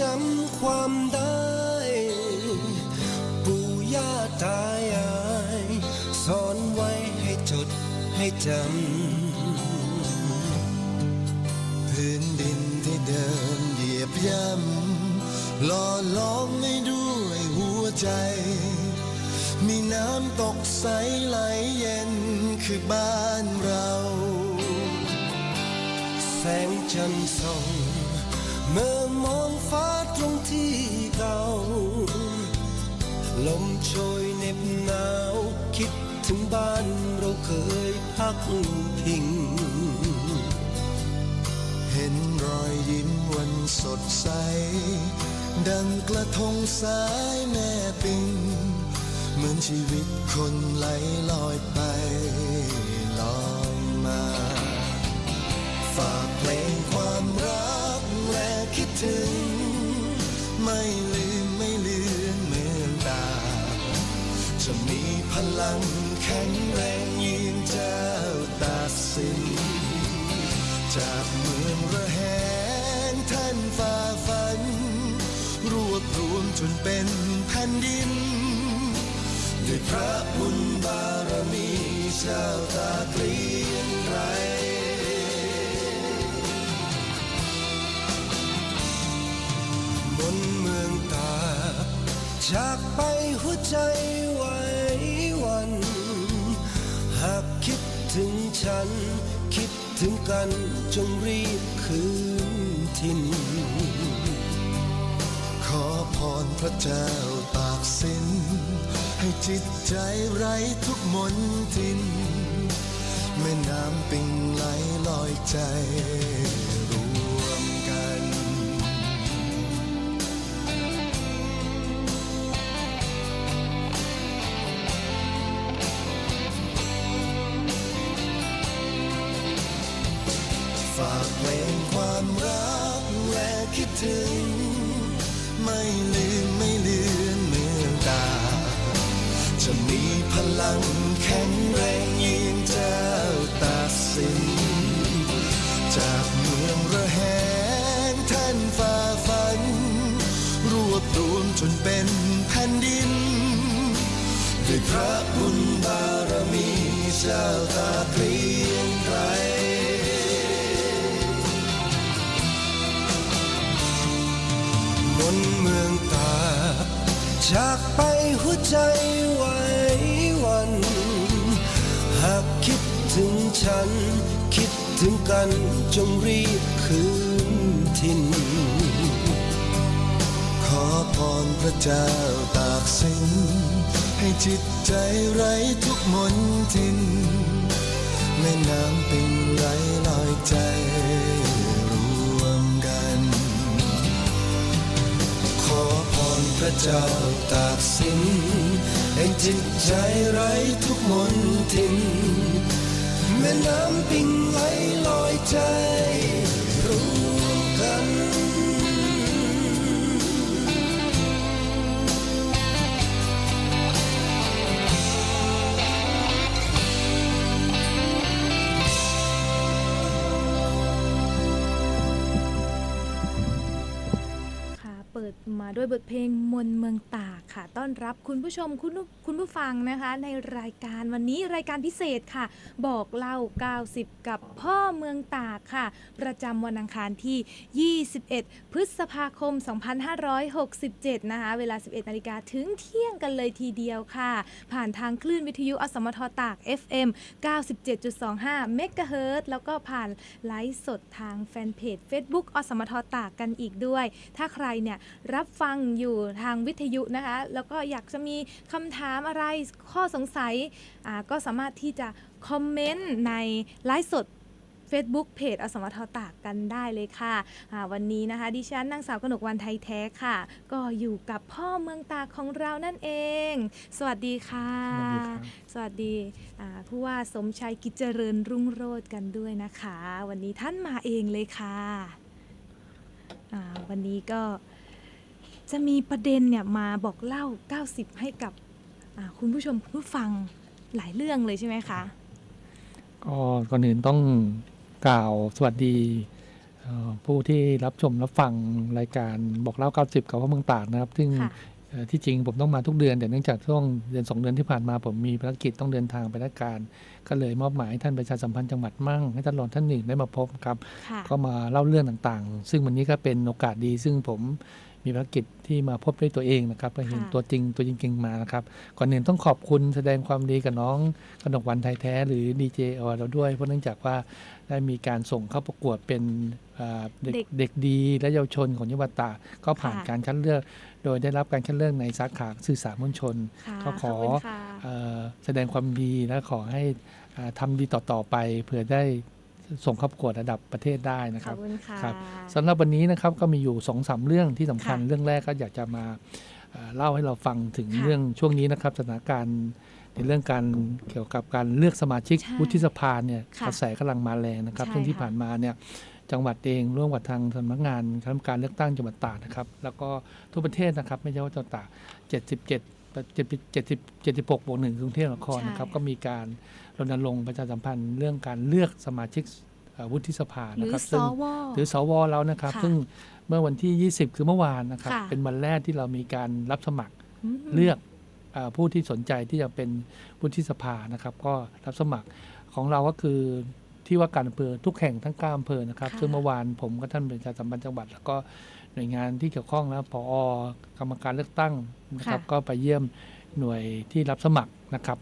จำความได้ ปู่ย่าตายาย สอนไว้ให้จดให้จำพื้นดินที่เดินเหยียบย่ำหล่อล้อมให้ด้วยหัวใจ มีน้ำตกใสไหลเย็นคือบ้าน พักพิง เห็นรอยยิ้มวันสดใส ดังกระทงสายแม่ปิง เหมือนชีวิตคนไหลลอยไปลอยมา ฝากเพลงความรักและคิดถึง ไม่ลืมไม่ลือนเมืองตาจะมีพลังแข็งแรงยืนจา สินจากเมืองระแหงท่านฝ่าฝัน รวบรวมจนเป็นแผ่นดินด้วยพระบุญบารมีเจ้าตาเกลียงไกรบนเมืองตาจากไปหัวใจไหวหวันหาก ถึงฉัน คิดถึงกันจงรีบคืนทิน ขอพรพระเจ้าตากสิน ให้จิตใจไร้ทุกมนทิน แม่น้ำปิงไหลลอยใจ ถึง ไม่ลืมไม่เลือนเมื่อตา จะมีพลังแข็งแรงยืนเจ้าตัดสิน จากเมืองระแหงท่านฝ่าฝัน รวบรวมจนเป็นแผ่นดินด้วยพระบุญบารมีเจ้าตาเก จากไปหัวใจไหววัน หากคิดถึงฉัน คิดถึงกันจงรีบคืนถิ่นขอพรพระเจ้าตากสินให้จิตใจไร้ทุกมนทินแม่น้ำเปิงไหลลอยใจ พระเจ้าตากสินให้จิตใจไร้ทุกมนทินแม่น้ำปิงไหลลอยใจ มาด้วยบทเพลงมนเมืองตา ค่ะต้อนรับคุณผู้ชมคุณผู้คุณผู้ฟังนะคะ ในรายการวันนี้รายการพิเศษค่ะ บอกเล่า 90 กับพ่อเมืองตากค่ะ ประจำวันอังคารที่ 21 พฤษภาคม 2567 นะคะ เวลา 11นาฬิกาถึงเที่ยงกันเลยทีเดียวค่ะ ผ่านทางคลื่นวิทยุอสมทตาก FM 97.25 เมกะเฮิรตซ์แล้วก็ผ่านไลฟ์สดทางแฟนเพจ Facebook อสมทตากกันอีกด้วย ถ้าใครเนี่ยรับฟังอยู่ทางวิทยุนะคะแล้วก็อยากจะมีคำถามอะไรข้อสงสัยอ่าก็สามารถที่จะคอมเมนต์ในไลฟ์สด Facebook เพจอสมทตากกันได้เลยค่ะอ่าวันนี้นะคะ ดิฉันนางสาวกนกวันไทยแท้ค่ะ ก็อยู่กับพ่อเมืองตากของเรานั่นเอง สวัสดีค่ะ สวัสดีครับสวัสดีอ่าผู้ว่าสมชัยกิจเจริญรุ่งโรจน์กันด้วยนะคะ วันนี้ท่านมาเองเลยค่ะอ่าวันนี้ก็ จะมีประเด็นเนี่ยมาบอกเล่า 90 ให้กับอ่าคุณผู้ชมคุณผู้ฟังหลายเรื่องเลยใช่ไหมคะ ก็ก่อนอื่นต้องกล่าวสวัสดีเอ่อผู้ที่รับชมรับฟังรายการบอกเล่า 90 กับพ่อเมืองตากนะครับ ซึ่งค่ะเอ่อที่จริงผมต้องมาทุกเดือนแต่เนื่องจากช่วงเดือน2เดือนที่ผ่านมาผมมีภารกิจต้องเดินทางไปราชการ ก็เลยมอบหมายให้ท่านประชาสัมพันธ์จังหวัดมั่งให้ท่านรองท่านหนึ่งได้มาพบครับค่ะก็มาเล่าเรื่องต่างๆ ซึ่งวันนี้ก็เป็นโอกาสดีซึ่งผม มีภารกิจที่มาพบด้วยตัวเองนะครับก็เห็นค่ะตัวจริงตัวจริงๆมานะครับ ก่อนอื่นต้องขอบคุณแสดงความดีกับน้องกนกวันไทยแท้ หรือดีเจอเราด้วย เพราะเนื่องจากว่าได้มีการส่งเข้าประกวดเป็นอ่าเด็กเด็กเด็กดีและเยาวชนของจังหวัดตากก็ผ่านค่ะการคัดเลือก โดยได้รับการคัดเลือกในสาขาสื่อสารมวลชนค่ะก็ขอบคุณค่ะเอ่อแสดงความดีและขอให้อ่าทำดีต่อๆไปเผื่อได้ ส่งเข้าประกวดระดับประเทศได้นะขคอรับบคุณค่ะ ครับสำหรับวันนี้นะครับก็มีอยู่2อสเรื่องที่สำคัญค่ะเรื่องแรกก็อยากจะมาเอ่อเล่าให้เราฟังถึงค่ะเรื่องช่วงนี้นะครับสถานการณ์ในเรื่องการเกี่ยวกับการเลือกสมาชิกใช่วุฒิสภาเนี่ยค่ะกระแสกำลังมาแรงนะครับใช่ซึ่งที่ค่ะ ผ่านมาเนี่ยจังหวัดเองร่วมกับทางสำนักงานคณะกรรมการเลือกตั้งจังหวัดตากนะครับแล้วก็ทั่วประเทศนะครับไม่ใช่ว่าจังหวัดตาก77 70 76บวกหนึ่งกรุงเทพมหานครนะครับใช่ก็มีการรณรงค์ประชาสัมพันธ์เรื่องการเลือกสมาชิกเอ่อวุฒิสภาหรืนะอครับสซึ่งวหรือสวแล้วนะครับค่ะซึ่งเมื่อวันที่ 20 คือเมื่อวานนะครับค่ะเป็นวันแรกที่เรามีการรับสมัครมเลือกเออผู้ที่สนใจที่จะเป็นวุฒิสภานะครับ ก็รับสมัครของเราก็คือที่ว่าการอำเภอทุกแห่งทั้ง9อำเภอนะครับค่ะซึ่งเมื่อวานผมกับท่านประชาสัมพันธ์จังหวัด แล้วก็ หน่วยงานที่เกี่ยวข้องแล้วพอกรรมการเลือกตั้งนะครับ ก็ไปเยี่ยมหน่วยที่รับสมัครนะครับ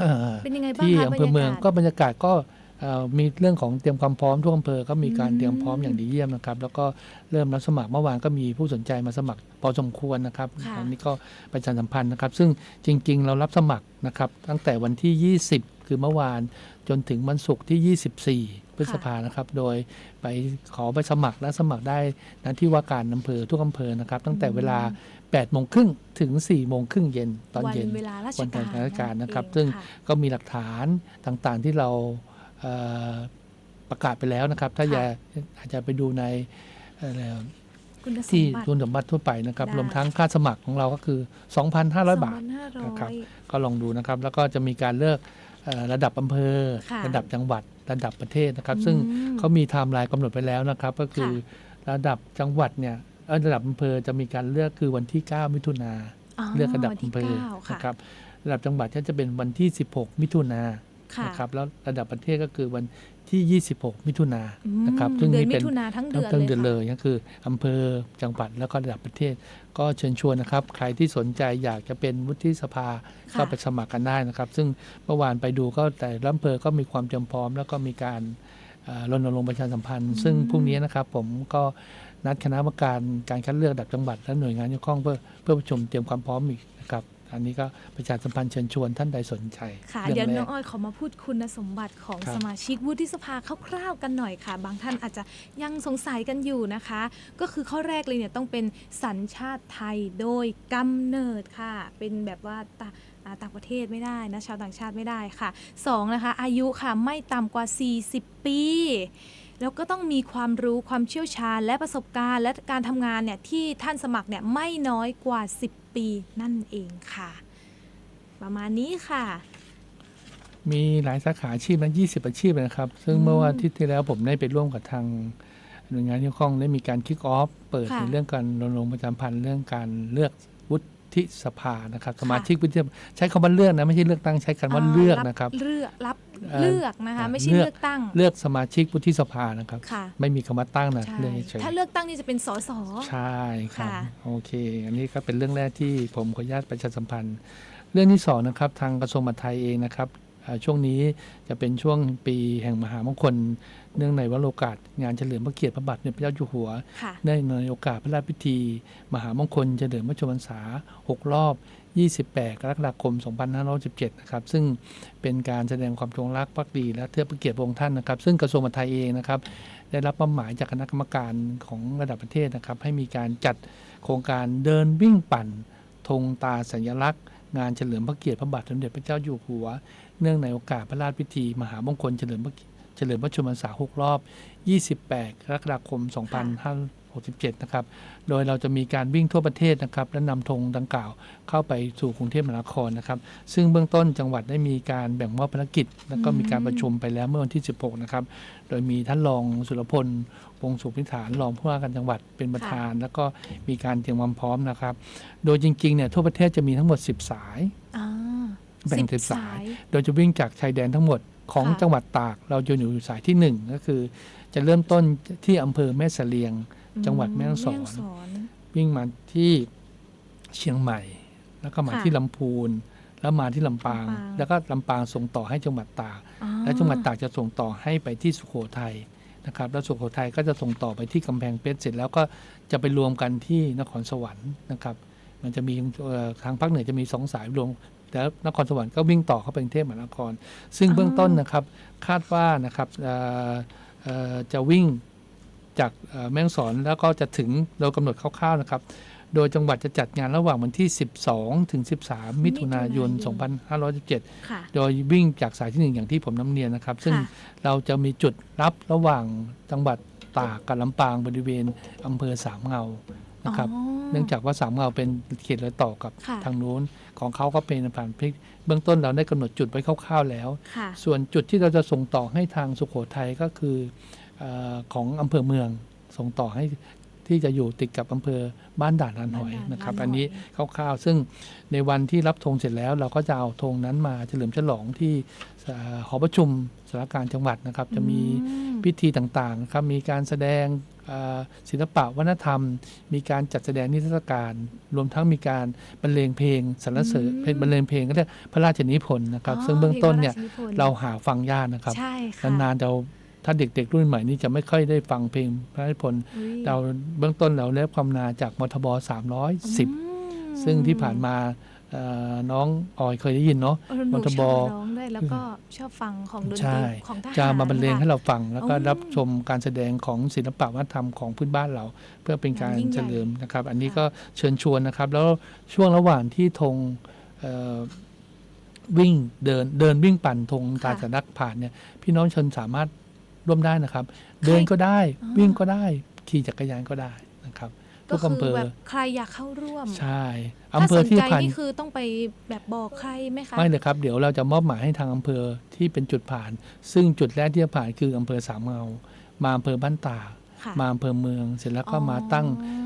เอ่อเป็นยังไงบ้างที่คะอำเภอเมืองบรรยากาศก็บรรยากาศก็เอ่อมีเรื่องของเตรียมความพร้อมทุกอำเภอก็มีการอืมเตรียมพร้อมอย่างดีเยี่ยมนะครับ แล้วก็เริ่มรับสมัครเมื่อวานก็มีผู้สนใจมาสมัครพอสมควรนะครับค่ะอันนี้ก็ประชาสัมพันธ์นะครับ ซึ่งจริง ๆ เรารับสมัครนะครับ ตั้งแต่วันที่ 20 คือเมื่อวานจนถึงวันศุกร์ที่ 24 พฤษภานะครับ โดยไปขอไปสมัครและสมัครได้ณที่ว่าการอำเภอทุกอำเภอนะครับ ตั้งแต่เวลา8โมงครึ่งถึง4โมงครึ่งเย็นตอนวันเย็นเวลาราชวันการราชการนะครับเองซึ่งค่ะก็มีหลักฐานต่างๆที่เราเอ่อประกาศไปแล้วนะครับ ถ้าค่ะอยากอาจจะไปดูในเอ่อคุณสมที่บัติทุนสมบัติทั่วไปนะครับได้รวมทั้งค่าสมัครของเราก็คือ 2,500 บาท2,500นะครับก็ลองดูนะครับ แล้วก็จะมีการเลือกเอ่อ ระดับอำเภอ ค่ะระดับจังหวัด ระดับประเทศนะครับ ซึ่งอืมเขามีไทม์ไลน์กำหนดไปแล้วนะครับ ก็คือระดับจังหวัดเนี่ยเอ่อระดับอำเภอจะมีการเลือกคือวันที่ 9 มิถุนาเลือกระดับวันที่อำเภอเก้าค่ะ นะครับระดับจังหวัดก็จะเป็นวันที่ 16 มิถุนาค่ะ นะครับแล้วระดับประเทศก็คือวันที่ 26 มิถุนาอืมนะครับซึ่งเดือนนี่มิเป็นถุนาทั้งเดืทั้งอนทั้งเลยเดือนค่ะเลยก็คืออำเภอจังหวัดแล้วก็ระดับประเทศ ก็เชิญชวนนะครับ ใครที่สนใจอยากจะเป็นวุฒิสภาค่ะก็ไปสมัครกันได้นะครับ ซึ่งเมื่อวานไปดูก็แต่ละอำเภอก็มีความเตรียมพร้อม แล้วก็มีการเอ่อรณรงค์ประชาสัมพันธ์ ซึ่งพรุ่งนี้นะครับผมก็นัดคณะกรรมการการคัดเลือกระดับจังหวัดและหน่วยงานที่เกี่ยวข้องเพื่อเพื่อประชุมเตรียมความพร้อมอีกนะครับ อันนี้ก็ประชาสัมพันธ์เชิญชวนท่านใดสนใจค่ะรื่องเดี๋ยวแรน้อกงอ้อยขอมาพูดคุณสมบัติของครับสมาชิกวุฒิสภาคร่าวๆกันหน่อยค่ะ บางท่านอาจจะยังสงสัยกันอยู่นะคะ ก็คือข้อแรกเลยเนี่ยต้องเป็นสัญชาติไทยโดยกำเนิดค่ะ เป็นแบบว่าตาอ่าต่างประเทศไม่ได้นะชาวต่างชาติไม่ได้ค่ะสองนะคะ อายุค่ะไม่ต่ำกว่า 40 ปี แล้วก็ต้องมีความรู้ความเชี่ยวชาญ และประสบการณ์ และการทำงานเนี่ยที่ท่านสมัครเนี่ยไม่น้อยกว่า 10 ปีนั่นเองค่ะ ประมาณนี้ค่ะ มีหลายสาขาอาชีพนะ20 อาชีพเลยนะครับ ซึ่งอืมเมื่อวันอาทิตย์ที่แล้วผมได้ไปร่วมกับทางหน่วยงานที่เกี่ยวข้องได้มีการคิกออฟเปิดค่ะในเรื่องการรณรงค์ประจำพันธ์เรื่องการเลือก วุฒิสภานะครับ สมาชิกวุฒิสภาใช้คำว่าเลือกนะไม่ใช่เลือกตั้งใช้คำว่าเลือกนะครับเลือกรับเอ่อเลือกนะคะเอ่อไม่ใช่เลือกเลือกตั้ง เลือกสมาชิกวุฒิสภานะครับค่ะไม่มีคำว่าตั้งนะใช่เลือกเฉยๆถ้าเลือกตั้งนี่จะเป็นสสใช่ครับค่ะโอเค อันนี้ก็เป็นเรื่องแรกที่ผมขออนุญาตประชาสัมพันธ์ เรื่องที่สองนะครับทางกระทรวงมหาดไทยเองนะครับอ่าช่วงนี้จะเป็นช่วงปีแห่งมหามงคล เนื่องในวโรกาสงานเฉลิมพระเกียรติพระบาทสมเด็จพระเจ้าอยู่หัว ค่ะเนื่องในโอกาสพระราชพิธี มหามงคลเฉลิมพระชนมพรรษา 6 รอบ 28 กรกฎาคม 2517 นะครับ ซึ่งเป็นการแสดงความจงรักภักดีและเทิดพระเกียรติพระองค์ท่านนะครับ ซึ่งกระทรวงมหาดไทยเองนะครับ ได้รับมอบหมายจากคณะกรรมการของระดับประเทศนะครับ ให้มีการจัดโครงการเดินวิ่งปั่นธงตาสัญลักษณ์ งานเฉลิมพระเกียรติพระบาทสมเด็จพระเจ้าอยู่หัว เนื่องในโอกาสพระราชพิธี มหามงคลเฉลิมพระเฉลิมพระชนมพรรษา 6 รอบ 28 กรกฎาคม 2567 นะครับ โดยเราจะมีการวิ่งทั่วประเทศนะครับ และนำธงดังกล่าวเข้าไปสู่กรุงเทพมหานครนะครับ ซึ่งเบื้องต้นจังหวัดได้มีการแบ่งมอบภารกิจ แล้วก็มีการประชุมไปแล้วเมื่อวันที่ 16 นะครับ โดยมีท่านรองสุรพลวงศ์สุพิธานรองผู้ว่าการจังหวัดเป็นประธาน แล้วก็มีการเตรียมความพร้อมนะครับ โดยจริงๆเนี่ยทั่วประเทศจะมีทั้งหมด 10 สายอ่าแบ่งสิเป็นบสาย โดยจะวิ่งจากชายแดนทั้งหมด ของค่ะจังหวัดตาก เราจะอยู่สายที่ 1 ก็คือ จะเริ่มต้นที่อำเภอแม่เสลียง จังหวัดแม่ฮ่องสอนแม่ฮ่องสอนวิ่งมาที่เชียงใหม่ แล้วก็มาค่ะที่ลำพูน แล้วมาที่ลำปางลำปาง แล้วก็ลำปางส่งต่อให้จังหวัดตากอ๋อและจังหวัดตากจะส่งต่อให้ไปที่สุโขทัยนะครับแล้วสุโขทัยก็จะส่งต่อไปที่กำแพงเพชรเสร็จแล้วก็จะไปรวมกันที่นครสวรรค์นะครับ มันจะมีเอ่อทางภาคเหนือจะมีสองสายรวม แล้วนครสวรรค์ก็วิ่งต่อเข้าไปกรุงเทพมหานคร ซึ่งเบื้องต้นนะครับคาดว่านะครับเอ่อเอ่อจะวิ่งจากเอ่อแม่ฮ่องสอนแล้วก็จะถึงเรากำหนดคร่าวๆนะครับ โดยจังหวัดจะจัดงานระหว่างวันที่ 12 ถึง 13 มิถุนายน 2517ค่ะโดยวิ่งจากสายที่หนึ่งอย่างที่ผมนำเรียนนะครับ ซึ่งค่ะเราจะมีจุดรับระหว่างจังหวัดตากกับลำปางบริเวณอำเภอสามเงา นะครับอ๋อเนื่องจากว่าสามเงาเป็นเขตรอยต่อกับค่ะทางนู้น ของเขาก็เป็นผ่านพริก เบื้องต้นเราได้กำหนดจุดไว้คร่าวๆแล้วค่ะส่วนจุดที่เราจะส่งต่อให้ทางสุโขทัยก็คือเออของอำเภอเมืองส่งต่อให้ที่จะอยู่ติดกับอำเภอบ้านด่านลานหอยบ้านด่านนะครับลานหอยอันนี้คร่าวๆ ซึ่งในวันที่รับธงเสร็จแล้ว เราก็จะเอาธงนั้นมาเฉลิมฉลองที่เอ่อหอประชุมสารการจังหวัดนะครับ จะมีอืมพิธีต่างๆนะครับมีการแสดงเอ่อ ศิลปะวัฒนธรรม มีการจัดแสดงนิทรรศการ รวมทั้งมีการบรรเลงเพลงสรรเสริญอืมเพลงบรรเลงเพลงก็เรียกพระราชนิพนธ์นะครับ ซึ่งเบื้องต้นเนี่ยพลงพระชนิพนธ์เราหาฟังยากนะครับใช่ค่ะนานๆเราถ้าเด็กๆ รุ่นใหม่นี่จะไม่ค่อยได้ฟังเพลงพระราชนิพนธ์อุ๊ยเราเบื้องต้นเราได้ความนาจากมทบอืม310 ซึ่งที่ผ่านมาเอ่อ น้องออยเคยได้ยินเนาะเออหนูมทบชอบร้องด้วยแล้วก็ชอบฟังของดนตใช่รีของทหารจะมาบรรเลงค่ะให้เราฟัง แล้วก็อ๋อรับชมการแสดงของศิลปะวัฒนธรรมของพื้นบ้านเรา เพื่อเป็นการยิ่งใหญ่เฉลิมนะครับ อันนี้ค่ะก็เชิญชวนนะครับ แล้วช่วงระหว่างที่ธงเอ่อวิ่งเดินเดินวิ่งปั่นธงตาสัญลักษณ์ผ่านเนี่ยพี่น้องชนสามารถร่วมได้นะครับ เดินก็ได้อ๋อวิ่งก็ได้ ขี่จักรยานก็ได้นะครับ ก็ทุกคือำเภออแบบใครอยากเข้าร่วมใช่อำถ้าเภสอนที่ใจผ่านนี่คือต้องไปแบบบอกใครไหมคะ ไม่เลยครับ เดี๋ยวเราจะมอบหมายให้ทางอำเภอที่เป็นจุดผ่าน ซึ่งจุดแรกที่จะผ่านคืออำเภอสามเงามาอำเภอบ้านตากค่ะมาอำเภอเมือง เสร็จแล้วก็อ๋อมาตั้งเอ่อ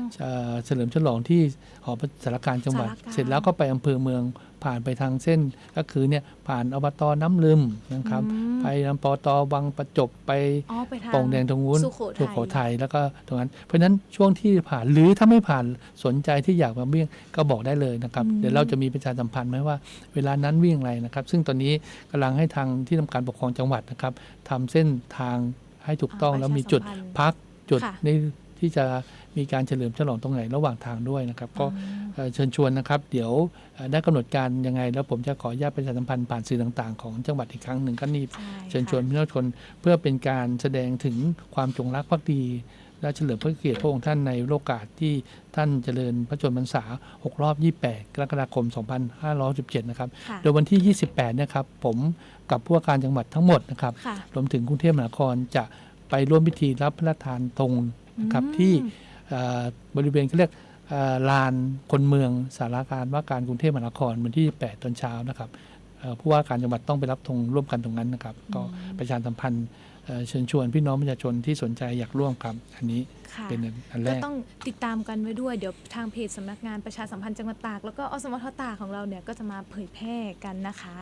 เฉลิมฉลองที่หอสารการจังหวัดสารกลางเสร็จแล้วก็ไปอำเภอเมืองผ่านไปทางเส้นก็คือเนี่ยผ่านอบตน้ำลืมนะครับอืมไปอำปตวังประจบไปอ๋อไปทางโป่งแดงตรงนู้นสุโขทัยโขทัยแล้วก็ตรงนั้น เพราะฉะนั้นช่วงที่ผ่านหรือถ้าไม่ผ่านสนใจที่อยากมาวิ่งก็บอกได้เลยนะครับอืมเดี๋ยวเราจะมีประชาสัมพันธ์ไหมว่าเวลานั้นวิ่งอะไรนะครับ ซึ่งตอนนี้กำลังให้ทางที่ทำการปกครองจังหวัดนะครับทำเส้นทางให้ถูกต้องอ่าแล้วมีประชาจุดสัมพันธ์พักจุดค่ะนี่ที่จะ มีการเฉลิมฉลองตรงไหนระหว่างทางด้วยนะครับ ก็อ๋อเอ่อเชิญชวนนะครับ เดี๋ยวเอ่อได้กำหนดการยังไง แล้วผมจะขออนุญาตประชาสัมพันธ์ผ่านสื่อต่างๆ ของจังหวัดอีกครั้งหนึ่งก็นี่ใช่เชิญชวนค่ะพี่น้องชนเพื่อเป็นการแสดงถึงความจงรักภักดีและเฉลิมพระเกียรติพระองค์ท่านในโอกาสที่ท่านเจริญพระชนมพรรษา 6 รอบ 28 กรกฎาคม 2517 นะครับค่ะโดยวันที่ 28 นะครับ ผมกับผู้ว่าการจังหวัดทั้งหมดนะครับค่ะรวมถึงกรุงเทพมหานครจะไปร่วมพิธีรับพระราชทานธงนะครับอืมที่เอ่อ บริเวณเขาเรียกเอ่อลานคนเมืองสารการว่าการกรุงเทพมหานครวันที่ 8 ตอนเช้านะครับเอ่อผู้ว่าการจังหวัดต้องไปรับธงร่วมกันตรงนั้นนะครับ ก็ประชาสัมพันธ์เอ่อเชิญชวนพี่น้องประชาชนที่สนใจอยากร่วมครับ อันนี้ค่ะเป็นอันแรก็กต้องติดตามกันไว้ด้วยเดี๋ยวทางเพจสำนักงานประชาสัมพันธ์จังหวัดตาก แล้วก็อสมทตากของเราเนี่ยก็จะมาเผยแพร่กันนะคะ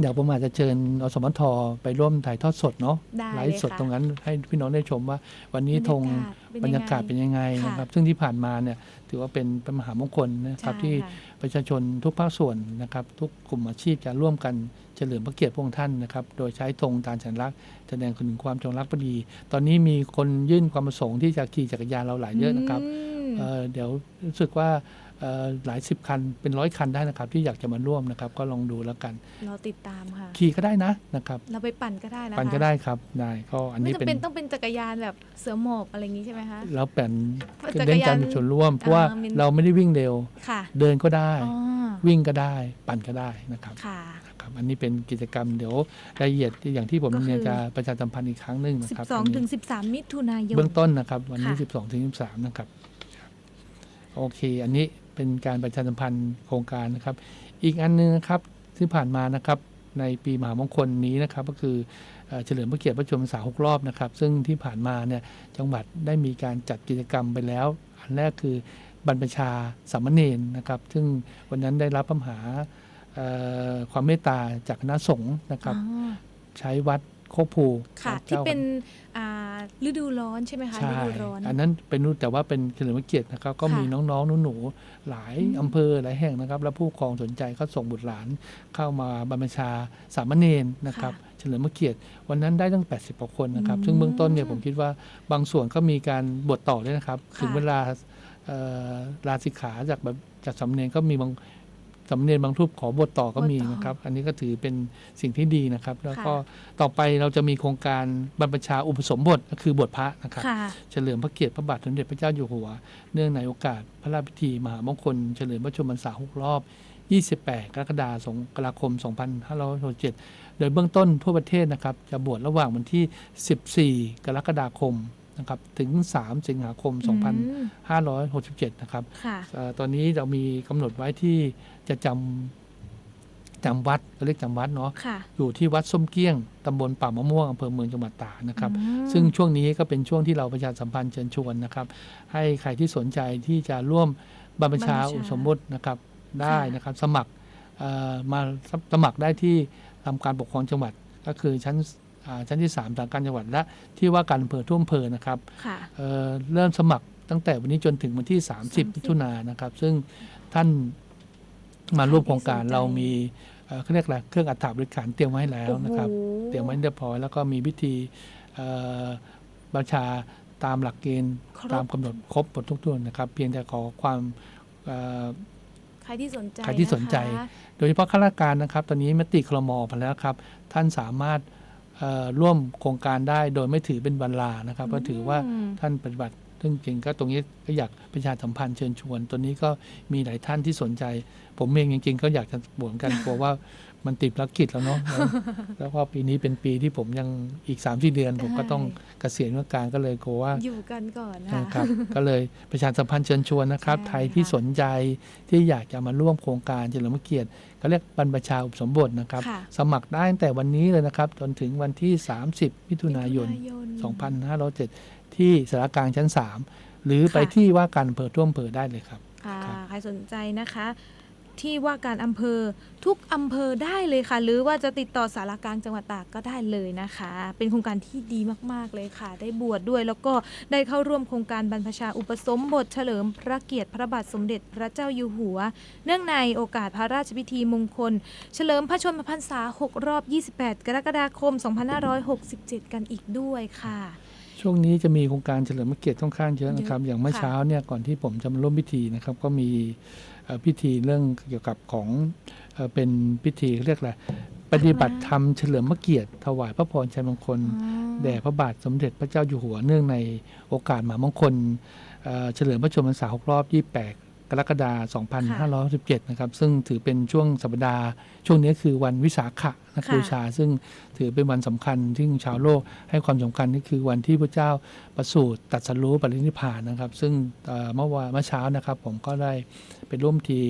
เดี๋ยวผมอาจจะเชิญอสมทไปร่วมถ่ายทอดสดเนาะได้ไลเลยฟ์สดค่ะตรงนั้นให้พี่น้องได้ชมว่า วันนี้ธงบรรยากาศเป็นยังไงค่ะนะครับ ซึ่งที่ผ่านมาเนี่ยถือว่าเป็นเป็นมหามงคลนะครับใช่ที่ค่ะประชาชนทุกภาคส่วนนะครับ ทุกกลุ่มอาชีพจะร่วมกันเฉลิมพระเกียรติพระองค์ท่านนะครับ โดยใช้ธงตามสัญลักษณ์แสดงถึงความจงรักภักดี ตอนนี้มีคนยื่นความประสงค์ที่จะขี่จักรยานเราหลายเยอะนะครับมเอ่อเดี๋ยวรู้สึกว่าเอ่อ หลายสิบคันเป็นร้อยคันได้นะครับ ที่อยากจะมาร่วมนะครับ ก็ลองดูแล้วกัน เราติดตามค่ะ ขี่ก็ได้นะนะครับ เราไปปั่นก็ได้นะคะปั่นก็ได้ครับได้ก็อันไม่นี้จำเป็นเป็นต้องเป็นจักรยานแบบเสือหมอบอะไรอย่างนี้ใช่ไหมคะแล้วเป็นจักรยานเล่นการมีส่วนร่วมเพราะว่าอ่ามีเราไม่ได้วิ่งเร็วค่ะเดินก็ได้อ๋อวิ่งก็ได้ปั่นก็ได้นะครับค่ะนะครับครับอันนี้เป็นกิจกรรมเดี๋ยวรายละเอียดอย่างที่ผมก็คือเรียนจะประชาสัมพันธ์อีกครั้งหนึ่งนะครับ12ถึง13 มิถุนายนเบื้องต้นนะครับ วันนี้ค่ะ12ถึง13 นะครับ โอเค อันนี้ เป็นการประชาสัมพันธ์โครงการนะครับ อีกอันหนึงนะครับที่ผ่านมานะครับในปีมหามงคลนี้นะครับก็คือเอ่อเฉลิมพระเกียรติพระชนมพรรษาหกรอบนะครับ ซึ่งที่ผ่านมาเนี่ยจังหวัดได้มีการจัดกิจกรรมไปแล้ว อันแรกคือบรรพชาสามเณรนะครับ ซึ่งวันนั้นได้รับพระมหาเอ่อความเมตตาจากคณะสงฆ์นะครับอ๋อใช้วัดโคกภู ค่ะที่จ้าเป็นอ่า ฤดูร้อนใช่ไหมคะใช่ฤดูร้อน อันนั้นเป็นนู่นแต่ว่าเป็นเฉลิมพระเกียรตินะครับ ก็ค่ะมีน้องๆหนูๆหลายอืมอำเภอหลายแห่งนะครับ แล้วผู้ปกครองสนใจก็ส่งบุตรหลานเข้ามาบรรพชาสามเณรนะครับ เฉลิมพระเกียรติวันนั้นได้ตั้ง 80กว่าคนนะครับ อืมซึ่งเบื้องต้นเนี่ยผมคิดว่าบางส่วนก็มีการบวชต่อด้วยนะครับ ค่ะ ถึงเวลาเอ่อลาสิกขาจากแบบจากสามเณรก็มีบาง สามเณรบางรูปขอบวชต่อก็มีนะครับ อันนี้ก็ถือเป็นสิ่งที่ดีนะครับ แล้วก็ต่อไปเราจะมีโครงการบรรพชาอุปสมบทก็คือบวชพระนะครับค่ะเฉลิมพระเกียรติพระบาทสมเด็จพระเจ้าอยู่หัว เนื่องในโอกาสพระราชพิธีมหามงคล เฉลิมพระชนมพรรษา6รอบ 28 กรกฎาคมคม 2567 โดยเบื้องต้นทั่วประเทศนะครับ จะบวชระหว่างวันที่ 14 กรกฎาคมนะครับถึง 3 สิงหาคมอืม2567 นะครับค่ะเอ่อตอนนี้เรามีกำหนดไว้ที่ จะจำจำวัดเราเรียกจำวัดเนาะค่ะอยู่ที่วัดส้มเกี้ยงตำบลป่ามะม่วงอำเภอเมืองจังหวัดตากนะครับอืมซึ่งช่วงนี้ก็เป็นช่วงที่เราประชาสัมพันธ์เชิญชวนนะครับ ให้ใครที่สนใจที่จะร่วมบรรพชาบรรพชาอุปสมบทนะครับได้ค่ะนะครับ สมัครเอ่อมาสมัครได้ที่ทำการปกครองจังหวัดก็คือชั้นอ่าชั้นที่3สามการจังหวัดและที่ว่าการอำเภอทุ่วอำเภอนะครับค่ะเอ่อเริ่มสมัครตั้งแต่วันนี้จนถึงวันที่ 30มิถุนายนนะครับ ซึ่งท่าน มาร่วมโครงการใครที่สนใจเรามีเอ่อเขาเรียกอะไรเครื่องอัฐบริการเตรียมไว้ให้แล้วนะครับโอ้โหเตรียมไว้เรียบร้อยแล้วก็มีพิธีเอ่อบัญชาตามหลักเกณฑ์ครบตามกำหนดครบหมดทุกตัวนะครับ เพียงแต่ขอความเอ่อใครที่สนใจใครที่สนใจะคะโดยเฉพาะข้าราชการนะครับ ตอนนี้มติคลมอไปแล้วครับ ท่านสามารถเอ่อร่วมโครงการได้โดยไม่ถือเป็นวันลานะครับก็ถือว่าอืมท่านปฏิบัติ ซึ่งจริงก็ตรงนี้ก็อยากประชาสัมพันธ์เชิญชวน ตัวนี้ก็มีหลายท่านที่สนใจ ผมเองจริง ๆ ก็อยากจะบวชกันกลัวว่ามันติดภารกิจแล้วเนาะแล้วแล้วก็ปีนี้เป็นปีที่ผมยังอีก3ามสี่เดือน ผมก็ต้องเกษียณราชการก็เลยกลัวว่าอยู่กันก่อนนะค่ะครับ ก็เลยประชาสัมพันธ์เชิญชวนนะครับใช่ใครที่ค่ะสนใจที่อยากจะมาร่วมโครงการเฉลิมพระเกียรติก็เรียกบรรพชาอุปสมบทนะครับค่ะสมัครได้ตั้งแต่วันนี้เลยนะครับ จนถึงวันที่ 30มิถุนายน 2507 ที่สารกลางชั้น 3 หรือไปค่ะที่ว่าการอำเภอท่วมอำเภอได้เลยครับค่ะครับใครสนใจนะคะ ที่ว่าการอำเภอทุกอำเภอได้เลยค่ะ หรือว่าจะติดต่อสารกลางจังหวัดตากก็ได้เลยนะคะ เป็นโครงการที่ดีมากๆเลยค่ะ ได้บวชดด้วยแล้วก็ได้เข้าร่วมโครงการบรรพชาอุปสมบทเฉลิมพระเกียรติพระบาทสมเด็จพระเจ้าอยู่หัว เนื่องในโอกาสพระราชพิธีมงคล เฉลิมพระชนมพรรษา 6 รอบ 28 กรกฎาคม 2567 กันอีกด้วยค่ะ ช่วงนี้จะมีโครงการเฉลิมพระเกียรติค่อนข้างเยอะนะครับเยอะอย่างเมื่อค่ะเช้าเนี่ยก่อนที่ผมจะมาร่วมพิธีนะครับ ก็มีเอ่อพิธีเรื่องเกี่ยวกับของเอ่อเป็นพิธีเรียกอะไรปฏิบัติธรรมเฉลิมพระเกียรติถวายพระพรชัยมงคลอ๋อแด่พระบาทสมเด็จพระเจ้าอยู่หัวเนื่องในโอกาสมหามงคลเอ่อเฉลิมพระชนมพรรษา6รอบ 28 กรกฎาคม2517นะครับซึ่งถือเป็นช่วงสัปดาห์ ช่วงนี้คือวันวิสาขะนะค่ะบูชา ซึ่งถือเป็นวันสำคัญที่ชาวโลกให้ความสำคัญนี่คือวันที่พระเจ้าประสูติตรัสรู้ปรินิพพานนะครับ ซึ่งเอ่อเมื่อวานเมื่อเช้านะครับ ผมก็ได้ไปร่วมพิธี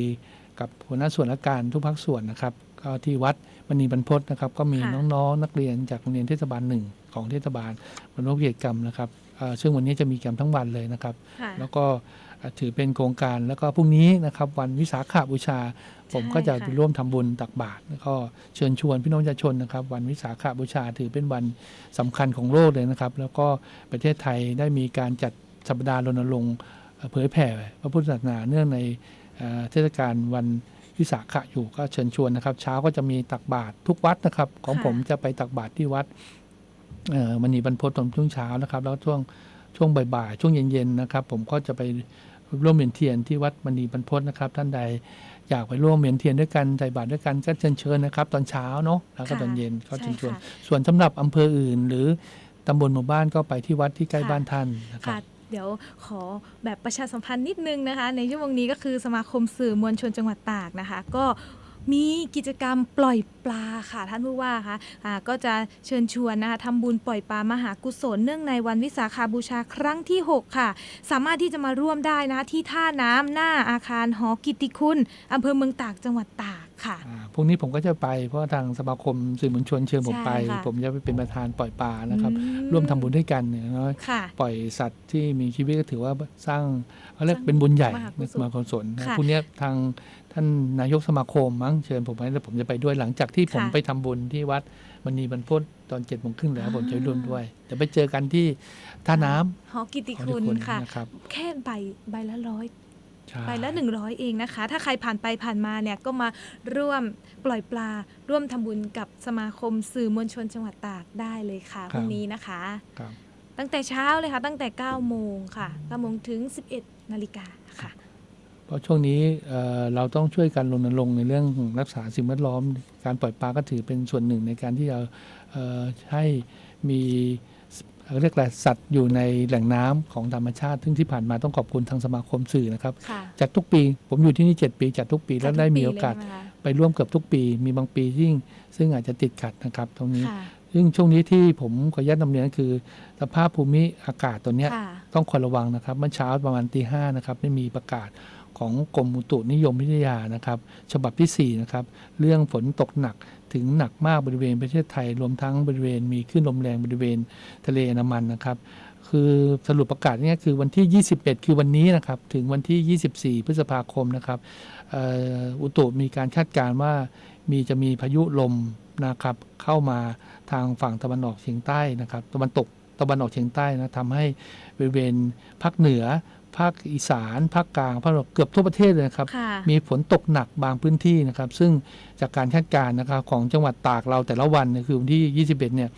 กับหัวหน้าส่วนราชการทุกภาคส่วนนะครับก็ที่วัดมณีบรรพตนะครับ ก็มีค่ะน้องๆ นักเรียนจากโรงเรียนเทศบาลหนึ่งของเทศบาลมาร่วมกิจกรรมนะครับเอ่อซึ่งวันนี้จะมีกิจกรรมทั้งวันเลยนะครับค่ะแล้วก็เอ่อ ถือเป็นโครงการแล้วก็พรุ่งนี้นะครับวันวิสาขาบูชา ผมก็จะใช่ค่ะไปร่วมทำบุญตักบาตรแล้วก็เชิญชวนพี่น้องประชาชนนะครับ วันวิสาขาบูชาถือเป็นวันสำคัญของโลกเลยนะครับ แล้วก็ประเทศไทยได้มีการจัดสัปดาห์รณรงค์เอ่อเผยแผ่พระพุทธศาสนาเนื่องในเอ่อเทศกาลวันวิสาขะอยู่ก็เชิญชวนนะครับ เช้าก็จะมีตักบาตรทุกวัดนะครับ ของค่ะผมจะไปตักบาตรที่วัดเอ่อมณีบรรพตตอนช่วงเช้านะครับ แล้วช่วงช่วงบ่ายๆช่วงเย็นๆนะครับ ผมก็จะไป ร่วมเวียนเทียนที่วัดมณีบรรพตนะครับ ท่านใดอยากไปร่วมเวียนเทียนด้วยกันใส่บาตรด้วยกันก็เชิญเชิญนะครับ ตอนเช้าเนาะแล้วก็ค่ะตอนเย็นก็เชิญชวนใช่ค่ะส่วนสำหรับอำเภออื่น หรือตำบลหมู่บ้านก็ไปที่วัดที่ใกล้ค่ะบ้านท่านนะครัค่ะบเดี๋ยวขอแบบประชาสัมพันธ์นิดนึงนะคะ ในชั่วโมงนี้ก็คือสมาคมสื่อมวลชนจังหวัดตากนะคะ ก็ มีกิจกรรมปล่อยปลาค่ะท่านผู้ว่าคะอ่าก็จะเชิญชวนนะคะทำบุญปล่อยปลามหากุศลเนื่องในวันวิสาขาบูชาครั้งที่ 6 ค่ะ สามารถที่จะมาร่วมได้นะคะที่ท่าน้ำหน้าอาคารหอกิตติคุณอำเภอเมืองตากจังหวัดตากค่ะอ่าพรุ่งนี้ผมก็จะไปเพราะว่าทางสมาคมสื่อมวลชนเชิญผมไปใช่ค่ะผมจะไปเป็นประธานปล่อยปลานะครับอืมร่วมทำบุญด้วยกันเนี่ยเนาะค่ะปล่อยสัตว์ที่มีชีวิตก็ถือว่าสร้างเขาเรียกสร้างเป็นบุญใหญ่มหากุในศลสมาคมสนนะค่ะพรุ่งนี้ทาง ท่านนายกสมาคมมั้งเชิญผมไปแล้วผมจะไปด้วยหลังจากที่ผมค่ะไปทำบุญที่วัดมณีบรรพตตอนเจ็ดโมงครึ่งแล้วอ่าผมจะไปร่วมด้วยเดี๋ยวไปเจอกันที่ท่าน้ำหอกิตติของคุทุกณค่ะนะครับแค่ใบใบละร้อยใช่ใบละ100เองนะคะ ถ้าใครผ่านไปผ่านมาเนี่ยก็มาร่วมปล่อยปลา ร่วมทำบุญกับสมาคมสื่อมวลชนจังหวัดตากได้เลยค่ะพรุ่งนี้นะคะครับตั้งแต่เช้าเลยค่ะ ตั้งแต่9โมงค่ะ9โมงถึง 11นาฬิกาค่ะ เพราะช่วงนี้เอ่อเราต้องช่วยกันรณรงค์ในเรื่องของรักษาสิ่งแวดล้อม การปล่อยปลาก็ถือเป็นส่วนหนึ่งในการที่จะเอ่อให้มีเอ่อเรียกอะไรสัตว์อยู่ในแหล่งน้ำของธรรมชาติ ซึ่งที่ผ่านมาต้องขอบคุณทางสมาคมสื่อนะครับ ค่ะจัดทุกปีผมอยู่ที่นี่ 7 ปี จัดทุกปีแล้วได้มีโอกาสจัดทุปีเลยไปร่วมเกือบทุกปี มีบางปีที่ซึ่งอาจจะติดขัดนะครับ ตรงนี้ใช่ไหมคะซึ่งช่วงนี้ที่ผมขออนุญาตนำเรียนก็คือ สภาพภูมิอากาศตัวเนี้ย ค่ะ ต้องคอยระวังนะครับ เมื่อเช้าประมาณตีห้านะครับได้มีประกาศ ของกรมอุตุนิยมวิทยานะครับ ฉบับที่4นะครับเรื่องฝนตกหนักถึงหนักมากบริเวณประเทศไทย รวมทั้งบริเวณมีคลื่นลมแรงบริเวณทะเลอันมันนะครับ คือสรุปประกาศนี่คือวันที่ 21 คือวันนี้นะครับ ถึงวันที่ 24 พฤษภาคมนะครับอุตุมีการคาดการณ์ว่ามีจะมีพายุลมนะครับเข้ามาทางฝั่งตะวันออกเฉียงใต้นะครับ ตะวันตกตะวันออกเฉียงใต้นะทำให้บริเวณภาคเหนือ ภาคอีสานภาคกลางภาคตะวันออกเกือบทั่วประเทศเลยนะครับ ค่ะมีฝนตกหนักบางพื้นที่นะครับ ซึ่งจากการคาดการณ์นะครับของจังหวัดตากเราแต่ละวันเนี่ยคือวันที่ 21 เนี่ย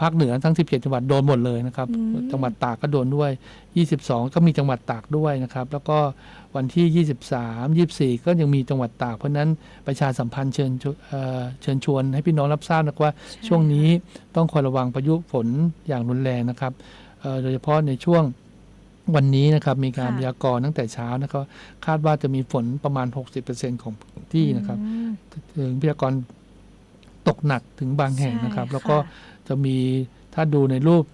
ภาคเหนือทั้ง 17 จังหวัดโดนหมดเลยนะครับ อืม จังหวัดตากก็โดนด้วย 22 ก็มีจังหวัดตากด้วยนะครับ แล้วก็วันที่ 23 24 ก็ยังมีจังหวัดตาก เพราะฉะนั้นประชาสัมพันธ์เชิญชวเอ่อเชิญชวนให้พี่น้องรับทราบนะครับว่าช่วงนี้ต้องคอยระวังพายุฝนอย่างรุนแรงนะครับเอ่อโดยเฉพาะในช่วง วันนี้นะครับมีการค่ะพยากรณ์ตั้งแต่เช้านะครับคาดว่าจะมีฝนประมาณ 60%ของพื้นที่นะครับอืมถึงพยากรณ์ตกหนักถึงบางแห่งนะครับใช่แล้วก็ค่ะจะมีถ้าดูในรูป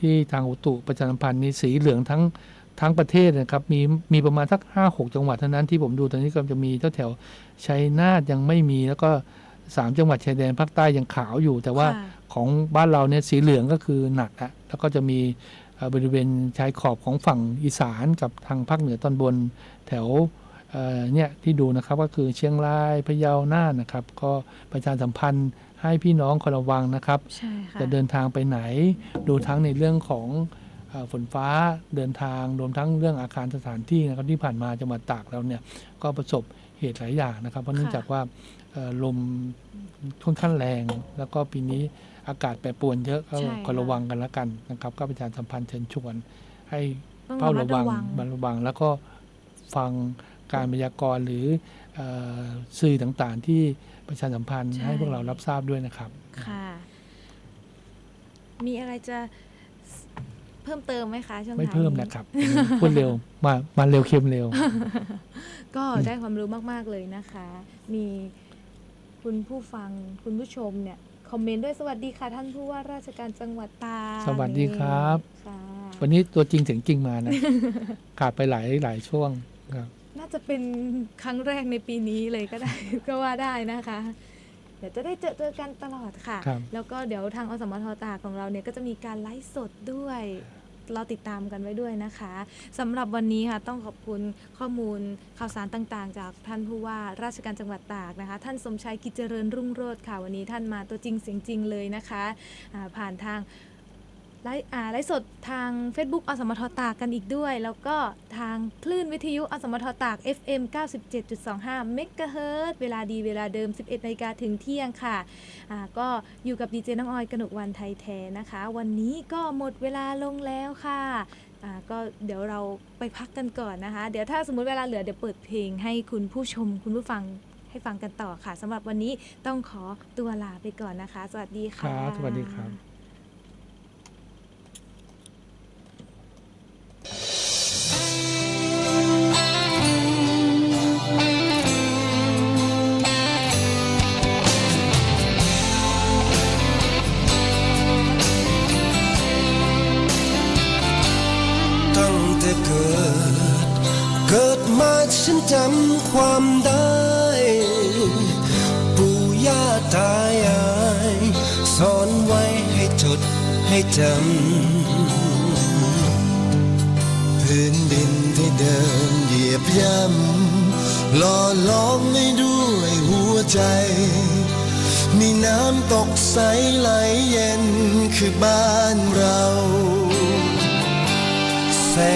ที่ทางอุตุประชาสัมพันธ์มีสีเหลืองทั้งทั้งประเทศนะครับมีมีประมาณสักห้าหกจังหวัดเท่านั้นที่ผมดูตอนนี้ก็จะมีแถวแถวๆชัยนาทยังไม่มีแล้วก็สามจังหวัดชายแดนภาคใต้ยังขาวอยู่ แต่ว่าค่ะของบ้านเราเนี่ยสีเหลืองก็คือหนักอะแล้วก็จะมีเอ่อ บริเวณชายขอบของฝั่งอีสานกับทางภาคเหนือตอนบนแถวเอ่อเนี่ยที่ดูนะครับก็คือเชียงรายพะเยาน่านนะครับ ก็ประชาสัมพันธ์ให้พี่น้องคอยระวังนะครับใช่ค่ะจะเดินทางไปไหน ดูทั้งในเรื่องของเอ่อฝนฟ้าเดินทางรวมทั้งเรื่องอาคารสถานที่นะครับที่ผ่านมาจังหวัดตากเราเนี่ยก็ประสบเหตุหลายอย่างนะครับ เพราะเนื่องค่ะจากว่าเอ่อลมค่อนข้างแรง แล้วก็ปีนี้ อากาศแปรปรวนเยอะก็ใช่คอยค่ะระวังกันแล้วกันนะครับ ก็ประชาสัมพันธ์เชิญชวน ให้ต้องเฝ้าระมัระดวัระงวังมาระวัง แล้วก็ฟังการพยากรณ์หรือเอ่อสื่อต่างๆ ที่ประชาสัมพันธ์ใช่ ให้พวกเรารับทราบด้วยนะครับ ค่ะ มีอะไรจะเพิ่มเติมไหมคะช่วงไม่ท้ายเพิ่มนี้นะครับ พูดเร็วมามาเร็วเค็มเร็ว ก็ได้ความรู้มาก ๆ เลยนะคะ มีคุณผู้ฟังคุณผู้ชมเนี่ย คอมเมนต์ด้วยสวัสดีค่ะ ท่านผู้ว่าราชการจังหวัดตากสวัสดีครับ ค่ะวันนี้ตัวจริงเสียงจริงมานะ ขาดไปหลายหลายช่วงครับ น่าจะเป็นครั้งแรกในปีนี้เลยก็ได้ ก็ว่าได้นะคะ เดี๋ยวจะได้เจอเจอกันตลอดค่ะ ครับ แล้วก็เดี๋ยวทางอสมทตากของเราเนี่ยก็จะมีการไลฟ์สดด้วย เราติดตามกันไว้ด้วยนะคะสำหรับวันนี้ค่ะต้องขอบคุณข้อมูลข่าวสารต่างๆ จากท่านผู้ว่าราชการจังหวัดตากนะคะ ท่านสมชายกิจเจริญรุ่งโรจน์ค่ะวันนี้ท่านมาตัวจริงเสียงจริงเลยนะคะผ่านทาง ไลฟ์อ่าไลฟ์สดทาง Facebook อสมทตากกันอีกด้วย แล้วก็ทางคลื่นวิทยุอสมทตาก FM 97.25เมกะเฮิรตซ์เวลาดีเวลาเดิม 11นาฬิกาถึงเที่ยงค่ะอ่าก็อยู่กับดีเจน้องออยกนกวันไทยแท้นะคะ วันนี้ก็หมดเวลาลงแล้วค่ะอ่าก็เดี๋ยวเราไปพักกันก่อนนะคะ เดี๋ยวถ้าสมมุติเวลาเหลือเดี๋ยวเปิดเพลงให้คุณผู้ชมคุณผู้ฟังให้ฟังกันต่อค่ะสำหรับวันนี้ต้องขอตัวลาไปก่อนนะคะ สวัสดีค่ะรับ สวัสดีครับ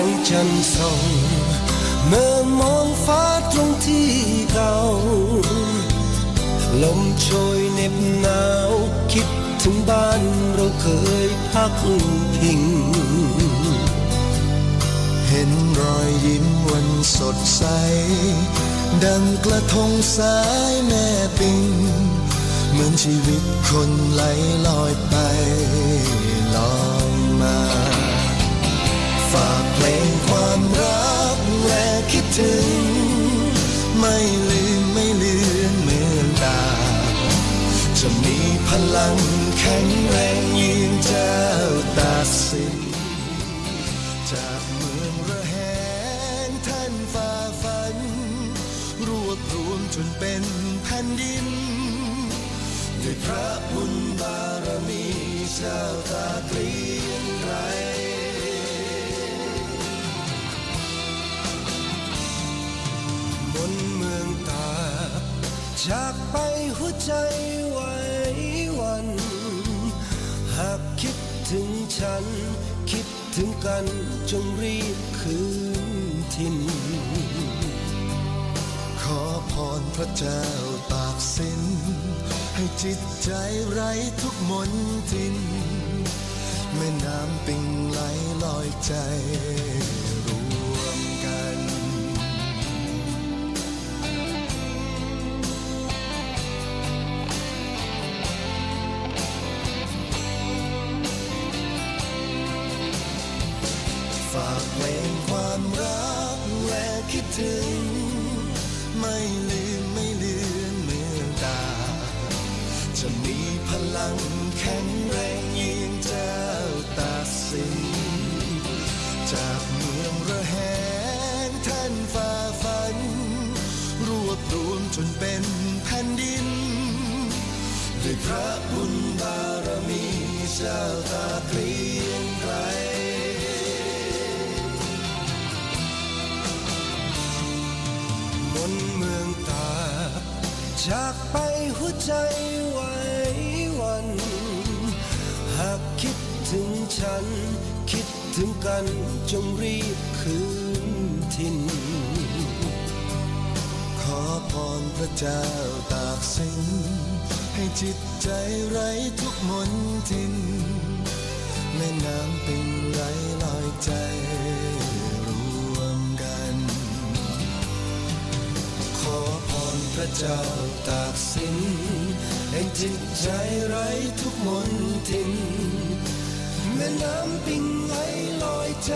งจันทร์ส่องเมื่อมองฟ้าตรงที่เราลมโชยเน็บหนาว คิดถึงบ้านเราเคยพักพิง เห็นรอยยิ้มวันสดใส ดังกระทงสายแม่ปิง เหมือนชีวิตคนไหลลอยไปลอยมา ฝากเพลงความรักและคิดถึง ไม่ลืมไม่ลือนเมื่องตาจะมีพลังแข็งแรงยืนเจ้าตาสินจากเมืองระแหงท่านฝ่าฝัน รวบรวมจนเป็นแผ่นดินด้วยพระบุญบารมีเจ้าตากรี จากไปหัวใจไหววัน หากคิดถึงฉัน คิดถึงกันจงรีบคืนถิ่นขอพรพระเจ้าตากสิน ให้จิตใจไร้ทุกมนทิน แม่น้ำปิงไหลลอยใจ ไม่ลืมไม่เลือนเมืองตา จะมีพลังแข็งแรงยืนเจ้าตาสินจากเมืองระแหงท่านฝ่าฝัน รวบรวมจนเป็นแผ่นดินด้วยพระบุญบารมีเจ้าตาเกรี ใจไหวหวัน หากคิดถึงฉัน คิดถึงกันจงรีบคืนถิ่นขอพรพระเจ้าตากสินให้จิตใจไร้ทุกมนทิน แม่น้ำเป็นไหลลอยใจ เจ้าตากสินให้จิตใจไร้ทุกมนทิน แม่น้ำปิงไหลลอยใจ